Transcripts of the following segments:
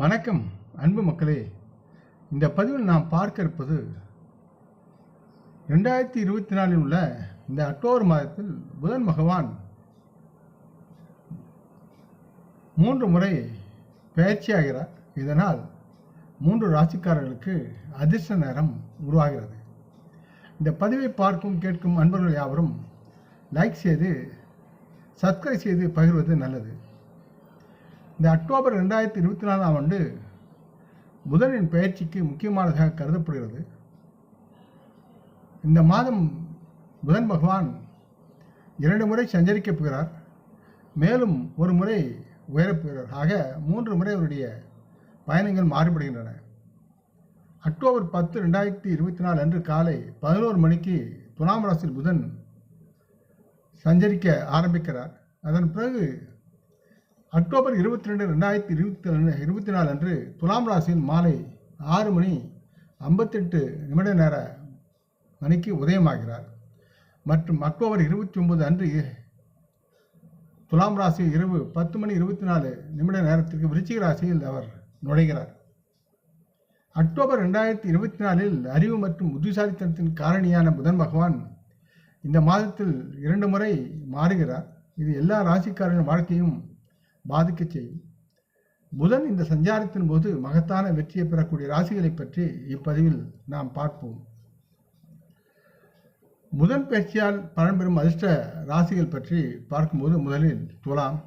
வணக்கம் அன்பு மக்களே. இந்த பதிவில் நாம் பார்க்க இருப்பது ரெண்டாயிரத்தி இருபத்தி நாலில் உள்ள இந்த அக்டோபர் மாதத்தில் புதன் பகவான் மூன்று முறை பயிற்சியாகிறார். இதனால் மூன்று ராசிக்காரர்களுக்கு அதிர்ஷ்ட நேரம் உருவாகிறது. இந்த பதிவை பார்க்கும் கேட்கும் அன்பர்கள் யாவரும் லைக் செய்து சப்ஸ்கிரைப் செய்து பகிர்வது நல்லது. இந்த அக்டோபர் ரெண்டாயிரத்தி இருபத்தி நாலாம் ஆண்டு புதனின் பயிற்சிக்கு முக்கியமானதாக கருதப்படுகிறது. இந்த மாதம் புதன் பகவான் இரண்டு முறை சஞ்சரிக்கப் போகிறார். மேலும் ஒரு முறை உயரப்போகிறார் ஆக மூன்று முறை அவருடைய பயணங்கள் மாறுபடுகின்றன. அக்டோபர் பத்து ரெண்டாயிரத்தி இருபத்தி நாலு அன்று காலை பதினோரு மணிக்கு துலாம் ராசியில் புதன் சஞ்சரிக்க ஆரம்பிக்கிறார். அதன் பிறகு அக்டோபர் இருபத்தி ரெண்டு ரெண்டாயிரத்தி இருபத்தி ரெண்டு இருபத்தி நாலு அன்று துலாம் ராசியில் மாலை ஆறு மணி ஐம்பத்தெட்டு நிமிட நேர மணிக்கு உதயமாகிறார். மற்றும் அக்டோபர் இருபத்தி ஒன்பது அன்று துலாம் ராசி இரவு பத்து மணி இருபத்தி நாலு நிமிட நேரத்திற்கு விருச்சிக ராசியில் அவர் நுழைகிறார். அக்டோபர் ரெண்டாயிரத்தி இருபத்தி நாலில் அறிவு மற்றும் புத்திசாலித்தனத்தின் காரணியான புதன் பகவான் இந்த மாதத்தில் இரண்டு முறை மாறுகிறார். இது எல்லா ராசிக்காரர்களின் வாழ்க்கையும் பாதிக்க செய்யும். புதன் இந்த சஞ்சாரத்தின் போது மகத்தான வெற்றியை பெறக்கூடிய ராசிகளை பற்றி இப்பதிவில் நாம் பார்ப்போம். புதன் பயிற்சியால் பலன் பெறும் அதிர்ஷ்ட ராசிகள் பற்றி பார்க்கும்போது முதலில் துலாம்.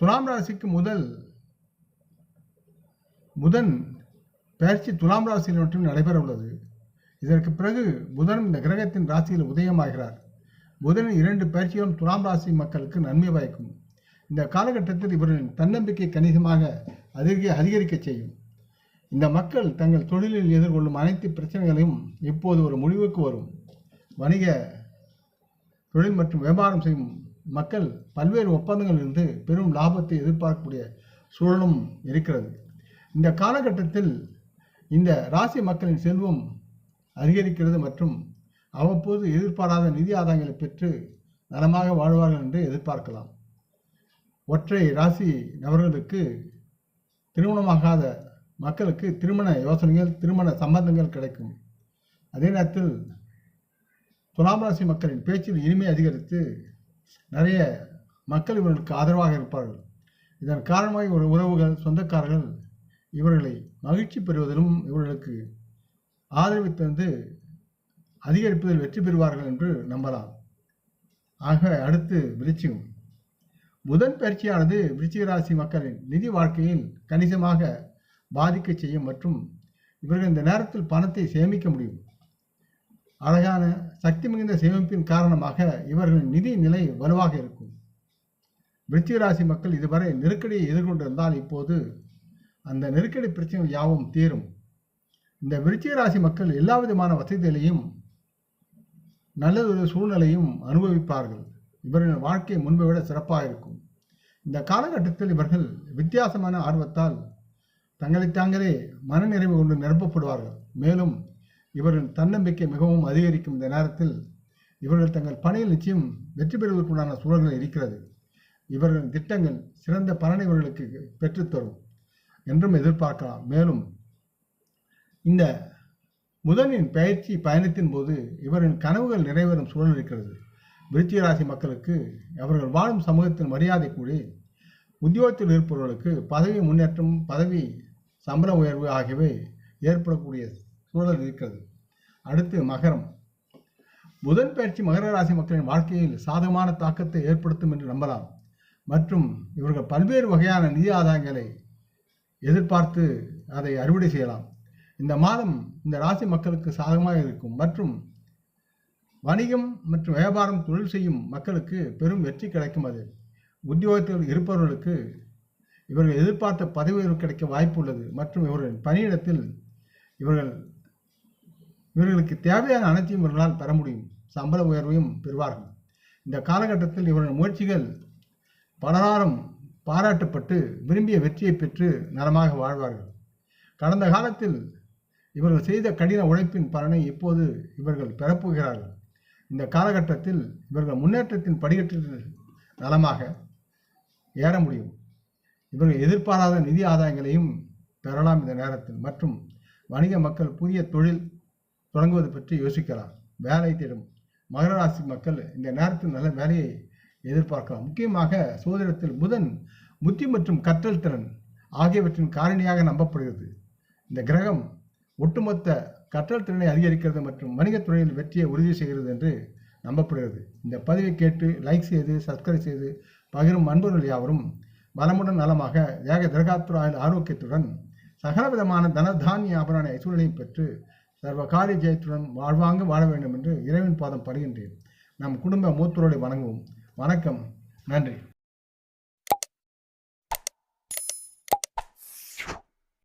துலாம் ராசிக்கு முதல் புதன் பயிற்சி துலாம் ராசியில் மட்டும் நடைபெற உள்ளது இதற்கு பிறகு புதன் இந்த கிரகத்தின் ராசியில் உதயமாகிறார். புதனின் இரண்டு பயிற்சிகளும் துலாம் ராசி மக்களுக்கு நன்மை பயக்கும் இந்த காலகட்டத்தில் இவர்களின் தன்னம்பிக்கை கணிசமாக அதிக அதிகரிக்க செய்யும். இந்த மக்கள் தங்கள் தொழிலில் எதிர்கொள்ளும் அனைத்து பிரச்சனைகளையும் இப்போது ஒரு முடிவுக்கு வரும். வணிக தொழில் மற்றும் வியாபாரம் செய்யும் மக்கள் பல்வேறு ஒப்பந்தங்களிலிருந்து பெரும் லாபத்தை எதிர்பார்க்கக்கூடிய சூழலும் இருக்கிறது. இந்த காலகட்டத்தில் இந்த ராசி மக்களின் செல்வம் அதிகரிக்கிறது மற்றும் அவ்வப்போது எதிர்பாராத நிதி ஆதாயங்களை பெற்று நலமாக வாழ்வார்கள் என்று எதிர்பார்க்கலாம். ஒற்றை ராசி நபர்களுக்கு திருமணமாகாத மக்களுக்கு திருமண யோசனைகள் திருமண சம்பந்தங்கள் கிடைக்கும். அதே நேரத்தில் துலாம் ராசி மக்களின் பேச்சில் இனிமை அதிகரித்து நிறைய மக்கள் இவர்களுக்கு ஆதரவாக இருப்பார்கள். இதன் காரணமாக ஒரு உறவுகள் சொந்தக்காரர்கள் இவர்களை மகிழ்ச்சி பெறுவதிலும் இவர்களுக்கு ஆதரவு தந்து அதிகரிப்பதில் வெற்றி பெறுவார்கள் என்று நம்பலாம். ஆக அடுத்து விருச்சிகம். புதன் பயிற்சியானது விருச்சிக ராசி மக்களின் நிதி வாழ்க்கையில் கணிசமாக பாதிக்க செய்யும் மற்றும் இவர்கள் இந்த நேரத்தில் பணத்தை சேமிக்க முடியும். அழகான சக்தி மிகுந்த சேமிப்பின் காரணமாக இவர்களின் நிதி நிலை வலுவாக இருக்கும். விருச்சிக ராசி மக்கள் இதுவரை நெருக்கடியை எதிர்கொண்டிருந்தால் இப்போது அந்த நெருக்கடி பிரச்சனைகள் யாவும் தீரும். இந்த விருச்சிக ராசி மக்கள் எல்லா விதமான வசதிகளையும் நல்லதொரு சூழ்நிலையும் அனுபவிப்பார்கள். இவர்களின் வாழ்க்கை முன்பை விட சிறப்பாக இருக்கும். இந்த காலகட்டத்தில் இவர்கள் வித்தியாசமான ஆர்வத்தால் தங்களை தாங்களே மனநிறைவு கொண்டு நிரப்பப்படுவார்கள். மேலும் இவர்களின் தன்னம்பிக்கை மிகவும் அதிகரிக்கும் இந்த நேரத்தில் இவர்கள் தங்கள் பணியில் நிச்சயம் வெற்றி பெறுவதற்குண்டான சூழல்கள் இருக்கிறது. இவர்களின் திட்டங்கள் சிறந்த பலனை இவர்களுக்கு பெற்றுத்தரும் என்றும் எதிர்பார்க்கலாம். மேலும் இந்த புதனின் பயிற்சி பயணத்தின் போது இவரின் கனவுகள் நிறைவேறும் சூழல் இருக்கிறது. விருச்சிக ராசி மக்களுக்கு அவர்கள் வாழும் சமூகத்தின் மரியாதை கூடி உத்தியோகத்தில் இருப்பவர்களுக்கு பதவி முன்னேற்றம் பதவி சம்பள உயர்வு ஆகியவை ஏற்படக்கூடிய சூழல் இருக்கிறது. அடுத்து மகரம். புதன் பயிற்சி மகர ராசி மக்களின் வாழ்க்கையில் சாதகமான தாக்கத்தை ஏற்படுத்தும் என்று நம்பலாம். மற்றும் இவர்கள் பல்வேறு வகையான நிதி ஆதாயங்களை எதிர்பார்த்து அதை அறுவடை செய்யலாம். இந்த மாதம் இந்த ராசி மக்களுக்கு சாதகமாக இருக்கும். மற்றும் வணிகம் மற்றும் வியாபாரம் தொழில் செய்யும் மக்களுக்கு பெரும் வெற்றி கிடைக்கும் அது. உத்தியோகத்தில் இருப்பவர்களுக்கு இவர்கள் எதிர்பார்த்த பதவி உயர்வு கிடைக்க வாய்ப்பு உள்ளது. மற்றும் இவர்களின் பணியிடத்தில் இவர்கள் இவர்களுக்கு தேவையான அனைத்தையும் இவர்களால் பெற முடியும். சம்பள உயர்வையும் பெறுவார்கள். இந்த காலகட்டத்தில் இவர்கள் முயற்சிகள் பலராலும் பாராட்டப்பட்டு விரும்பிய வெற்றியை பெற்று நலமாக வாழ்வார்கள். கடந்த காலத்தில் இவர்கள் செய்த கடின உழைப்பின் பலனை இப்போது இவர்கள் பெறப்போகிறார்கள். இந்த காலகட்டத்தில் இவர்கள் முன்னேற்றத்தின் படிக்கட்டில் நலமாக ஏற முடியும். இவர்கள் எதிர்பாராத நிதி ஆதாயங்களையும் பெறலாம் இந்த நேரத்தில். மற்றும் வணிக மக்கள் புதிய தொழில் தொடங்குவது பற்றி யோசிக்கலாம். வேலை தேடும் மகர ராசி மக்கள் இந்த நேரத்தில் நல்ல வேலையை எதிர்பார்க்கலாம். முக்கியமாக சோதனத்தில் புதன் புத்தி மற்றும் கற்றல் திறன் ஆகியவற்றின் காரணியாக நம்பப்படுகிறது. இந்த கிரகம் ஒட்டுமொத்த கற்றல் திறனை அதிகரிக்கிறது மற்றும் வணிகத் துறையில் வெற்றியை உறுதி செய்கிறது என்று நம்பப்படுகிறது. இந்த பதிவை கேட்டு லைக் செய்து சப்ஸ்கிரைப் செய்து பகிரும் அன்பர்கள் யாவரும் வளமுடன் நலமாக ஏக திரகாத்துராயில் ஆரோக்கியத்துடன் சகலவிதமான தனதானிய ஆபரண ஐஸ்வர்யங்களையும் பெற்று சர்வ காரிய ஜெயத்துடன் வாழ்வாங்கு வாழ வேண்டும் என்று இறைவன் பாதம் படுகின்றேன். நம் குடும்ப மூத்தோரை வணங்குவோம். வணக்கம். நன்றி.